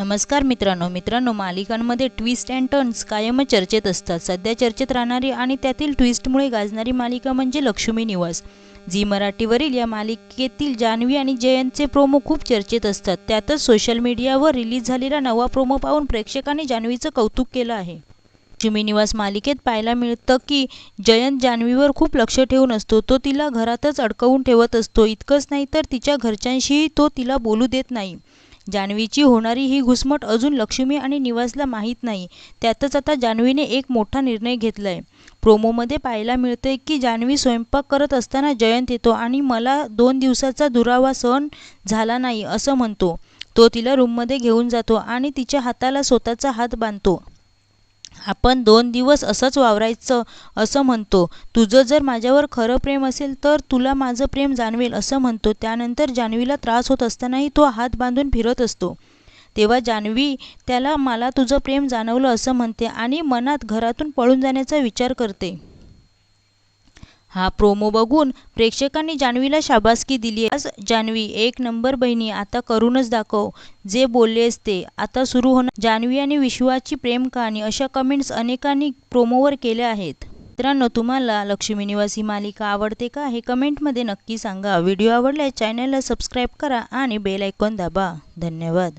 नमस्कार मित्रांनो. मित्रांनो मालिकांमध्ये ट्विस्ट अँड टर्न्स कायमच चर्चेत असतात. सध्या चर्चेत राहणारी आणि त्यातील ट्विस्टमुळे गाजणारी मालिका म्हणजे लक्ष्मी निवास झी मराठीवरील या मालिकेतील जान्हवी आणि जयंतचे प्रोमो खूप चर्चेत असतात. त्यातच सोशल मीडियावर रिलीज झालेला नवा प्रोमो पाहून प्रेक्षकांनी जान्हवीचं कौतुक केलं आहे. लक्ष्मी निवास मालिकेत पाहायला मिळतं की जयंत जान्हवीवर खूप लक्ष ठेवून असतो. तो तिला घरातच अडकवून ठेवत असतो. इतकंच नाही तर तिच्या घरच्यांशीही तो तिला बोलू देत नाही. जान्हवीची होणारी ही घुसमट अजून लक्ष्मी आणि निवासला माहीत नाही. त्यातच आता जान्हवीने एक मोठा निर्णय घेतलाय. प्रोमोमध्ये पाहायला मिळतंय की जान्हवी स्वयंपाक करत असताना जयंत येतो आणि मला दोन दिवसाचा दुरावा सहन झाला नाही असं म्हणतो. तो तिला रूममध्ये घेऊन जातो आणि तिच्या हाताला स्वतःचा हात बांधतो. आपण दोन दिवस असंच वावरायचं असं म्हणतो. तुझं जर माझ्यावर खरं प्रेम असेल तर तुला माझं प्रेम जाणवेल असं म्हणतो. त्यानंतर जान्हवीला त्रास होत असतानाही तो हात बांधून फिरत असतो. तेव्हा जान्हवी त्याला मला तुझं प्रेम जाणवलं असं म्हणते आणि मनात घरातून पळून जाण्याचा विचार करते. हा प्रोमो बघून प्रेक्षकांनी जान्हवीला शाबासकी दिली आज जान्हवी एक नंबर बहिणी आता करूनच दाखव. जे बोललेस ते आता सुरू होणार. जान्हवी आणि विश्वाची प्रेम कहाणी अशा कमेंट्स अनेकांनी प्रोमोवर केल्या आहेत. मित्रांनो तुम्हाला लक्ष्मी निवासी मालिका आवडते का? हे कमेंटमध्ये नक्की सांगा. व्हिडिओ आवडल्यास चॅनलला सबस्क्राईब करा आणि बेल आयकॉन दाबा. धन्यवाद.